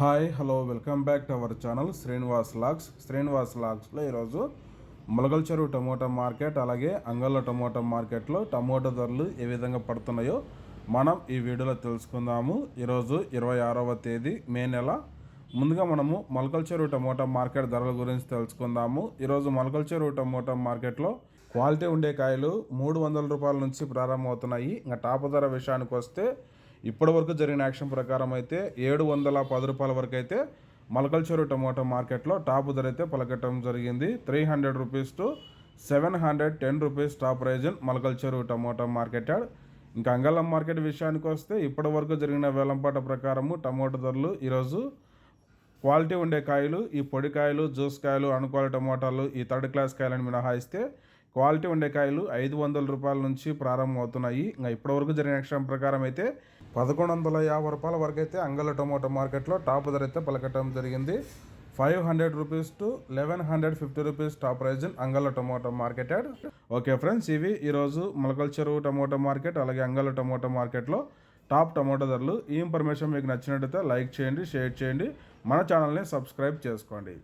Hi hello welcome back to our channel Srinivas logs Srinivas లాగ్స్లో ఈరోజు మొలగల చెరువు tomato market అలాగే అంగళ్ళ tomato మార్కెట్లో tomato ధరలు ఏ విధంగా పడుతున్నాయో మనం ఈ వీడియోలో తెలుసుకుందాము. ఈరోజు ఇరవై ఆరవ తేదీ మే నెల. ముందుగా మనము మొలకల చెరువు టమోటా మార్కెట్ ధరల గురించి తెలుసుకుందాము. ఈరోజు మొలకల చెరువు టమోటా మార్కెట్లో క్వాలిటీ ఉండే కాయలు మూడు వందల రూపాయల నుంచి ప్రారంభమవుతున్నాయి. ఇంకా టాప్ ధర విషయానికి వస్తే ఇప్పటి వరకు జరిగిన యాక్షన్ ప్రకారం అయితే ఏడు వందల పది రూపాయల వరకు అయితే మలకల్ టమాటో మార్కెట్లో టాప్ ధర అయితే పలకటం జరిగింది. Three hundred rupees to seven hundred ten rupees top price in tomato market yard ఇంకా అంగళం మార్కెట్ విషయానికి వస్తే ఇప్పటి వరకు జరిగిన వేలంపాట ప్రకారము టమాటో ధరలు ఈరోజు క్వాలిటీ ఉండే కాయలు ఈ పొడి కాయలు జ్యూస్ కాయలు అనుకోవాలి టమాటాలు ఈ థర్డ్ క్లాస్ కాయలను మినహాయిస్తే క్వాలిటీ ఉండే కాయలు ఐదు వందల రూపాయల నుంచి ప్రారంభం అవుతున్నాయి ఇంకా ఇప్పటివరకు జరిగిన ఎక్స్ట్రా ప్రకారం అయితే పదకొండు వందల యాభై రూపాయల వరకు అయితే అంగళ టొమాటో మార్కెట్లో టాప్ ధర అయితే పలకటం జరిగింది. Five hundred rupees to eleven hundred fifty rupees top price Angallu tomato market yard okay friends ఇవి ఈరోజు మొలకల చెరువు టొమాటో మార్కెట్ అలాగే అంగళ టొమాటో మార్కెట్లో టాప్ టమోటా ధరలు. ఈ ఇన్ఫర్మేషన్ మీకు నచ్చినట్టయితే లైక్ చేయండి షేర్ చేయండి. మన ఛానల్ని సబ్స్క్రైబ్ చేసుకోండి.